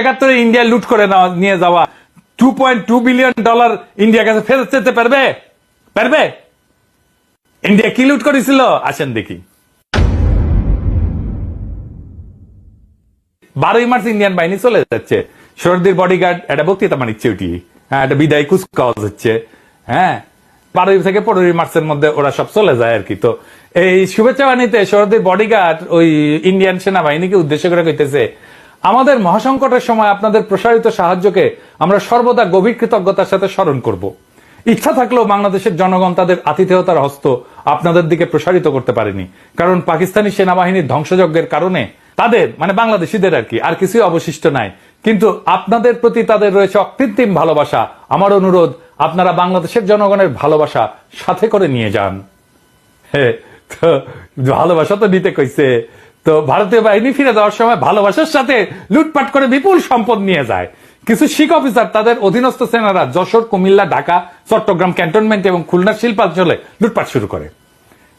একাত্তরে ইন্ডিয়া লুট করে নিয়ে যাওয়া। Two point two billion dollar ইন্ডিয়ার কাছে ফেরত যেতে পারবে? পারবে? ইন্ডিয়া কি লুট করেছিল? আসেন দেখি। বারোই মার্চ ইন্ডিয়ান বাহিনী চলে যাচ্ছে। সর্দির বডিগার্ড একটা বক্তৃতা মানিচ্ছে ওটি হ্যাঁ একটা বিদায় কুচকাওয়াজ হচ্ছে। হ্যাঁ বারোই থেকে পনেরোই মার্চের মধ্যে ওরা সব চলে যায় আর কি। তো এই শুভেচ্ছা বাণীতে সরদির বডিগার্ড ওই ইন্ডিয়ান সেনাবাহিনীকে উদ্দেশ্য করে কইতেছে আমাদের মহাসংকটের সময় আপনাদের প্রসারিত সাহায্যকে আমরা সর্বদা গভীর কৃতজ্ঞতার সাথে স্মরণ করব। ইচ্ছা থাকলেও বাংলাদেশের জনগণ তাদের আতিথেয়তার হস্ত আপনাদের দিকে প্রসারিত করতে পারেনি। কারণ পাকিস্তানি সেনাবাহিনীর ধ্বংসযজ্ঞের কারণে তাদের মানে বাংলাদেশিদের আর কি আর কিছুই অবশিষ্ট নাই। কিন্তু আপনাদের প্রতি তাদের রয়েছে অকৃত্রিম ভালোবাসা। আমার অনুরোধ আপনারা বাংলাদেশের জনগণের ভালোবাসা সাথে করে নিয়ে যান। হ্যাঁ, ভালোবাসা তো নিতে কইছে। তো ভারতীয় বাহিনী ফিরে যাওয়ার সময় ভালোবাসার সাথে লুটপাট করে বিপুল সম্পদ নিয়ে যায়। কিছু শিখ অফিসার তাদের অধীনস্থ সেনারা যশোর, কুমিল্লা, ঢাকা, চট্টগ্রাম ক্যান্টনমেন্ট এবং খুলনার শিল্পাঞ্চলে লুটপাট শুরু করে।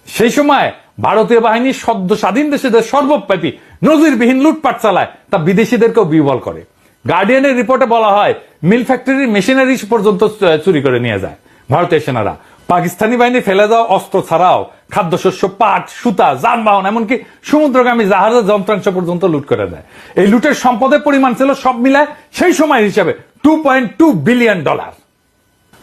সেই সময় ভারতীয় বাহিনী সদ্য স্বাধীন দেশেদের সর্বব্যাপী নজিরবিহীন লুটপাট চালায় তা বিদেশিদেরকেও বিবল করে। গার্ডিয়ানের রিপোর্টে বলা হয়, মিল ফ্যাক্টরির মেশিনারি পর্যন্ত চুরি করে নিয়ে যায় ভারতীয় সেনারা। পাকিস্তানি বাহিনী ফেলে দেওয়া অস্ত্র ছাড়াও খাদ্যশস্য, পাট, সুতা, যানবাহন, এমনকি সমুদ্রগামী জাহাজের যন্ত্রাংশ পর্যন্ত লুট করে দেয়। এই লুটের সম্পদের পরিমাণ ছিল সব মিলায় সেই সময় হিসাবে two point two billion dollar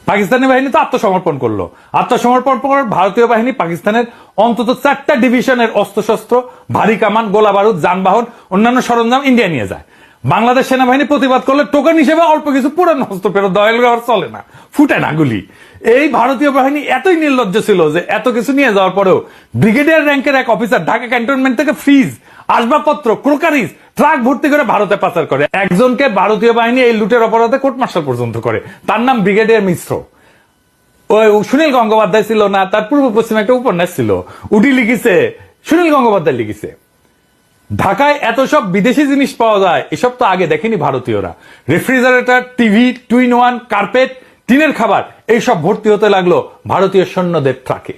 Pakistani বাহিনী তো আত্মসমর্পণ করল। আত্মসমর্পণ পর ভারতীয় বাহিনী পাকিস্তানের অন্তত চারটা ডিভিশনের অস্ত্রশস্ত্র, ভারী কামান গোলা বারুদ যানবাহন, অন্যান্য সরঞ্জাম ইন্ডিয়া নিয়ে যায়। বাংলাদেশ সেনাবাহিনী প্রতিবাদ করলে টোকেন হিসেবে অল্প কিছু পুরান অস্ত্র ফেরত দেওয়া এগুলো চলে না। ফুটে না গুলি। এই ভারতীয় বাহিনী এতই নির্লজ্জ ছিল যে এত কিছু নিয়ে যাওয়ার পরেও ব্রিগেডিয়ার র্যাঙ্কের এক অফিসার ঢাকা ক্যান্টনমেন্ট থেকে ফ্রিজ, আসবাবপত্র, ক্রোকারিজ, ট্রাক ভর্তি করে ভারতে পাচার করে। একজনকে ভারতীয় বাহিনী এই লুটের অপরাধে কোর্ট মার্শাল পর্যন্ত করে। তার নাম ব্রিগেডিয়ার মিশ্র। ওই সুনীল গঙ্গোপাধ্যায় ছিল না, তার পূর্ব পশ্চিমে একটা উপন্যাস ছিল। উডি লিখিছে, সুনীল গঙ্গোপাধ্যায় লিখিছে। ঢাকায় এত সব বিদেশি জিনিস পাওয়া যায়, এসব তো আগে দেখেনি ভারতীয়রা। Refrigerator, TV, two in one, carpet, টিনের খাবার, এইসব ভর্তি হতে লাগল ভারতীয় সৈন্যদের ট্রাকে।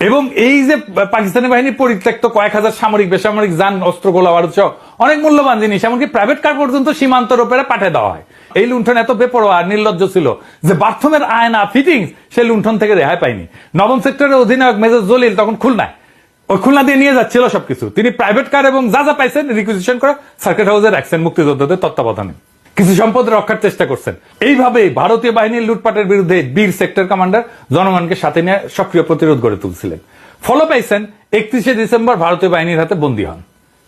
এবং এই যে পাকিস্তানি বাহিনী পরিত্যক্ত কয়েক হাজার সামরিক, বেসামরিক, যান, অস্ত্র, গোলা বারুদ অনেক মূল্যবান জিনিস, এমনকি প্রাইভেট কার পর্যন্ত সীমান্ত রোপেরা পাঠিয়ে দেওয়া হয়। এই লুণ্ঠন এত বেপরোয়া নির্লজ্জ ছিল যে বাথরুমের আয়না ফিটিংস সেই লুণ্ঠন থেকে রেহাই পায়নি নবম সেক্টরের অধিনায়ক মেজর জলিল তখন খুলনায়। ওই খুলনা দিয়ে নিয়ে যাচ্ছিল সবকিছু। তিনি প্রাইভেট কার এবং যা যা পাইছেন রিকুইজিশন করে সার্কিট হাউসে রাখছেন মুক্তিযোদ্ধাদের তত্ত্বাবধানে। কিছু সম্পদ রক্ষার চেষ্টা করছেন। এইভাবে ভারতীয় বাহিনীর লুটপাটের বিরুদ্ধে বীর সেক্টর কমান্ডার জনগণকে সাথে নিয়ে সক্রিয় প্রতিরোধ গড়ে তুলছিলেন। ফলো পাইছেন, একত্রিশে ডিসেম্বর ভারতীয় বাহিনীর হাতে বন্দী হন।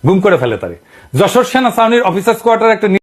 গুম করে ফেলে তারে। যশোর সেনা ছাউনির অফিসার্স কোয়ার্টার একটা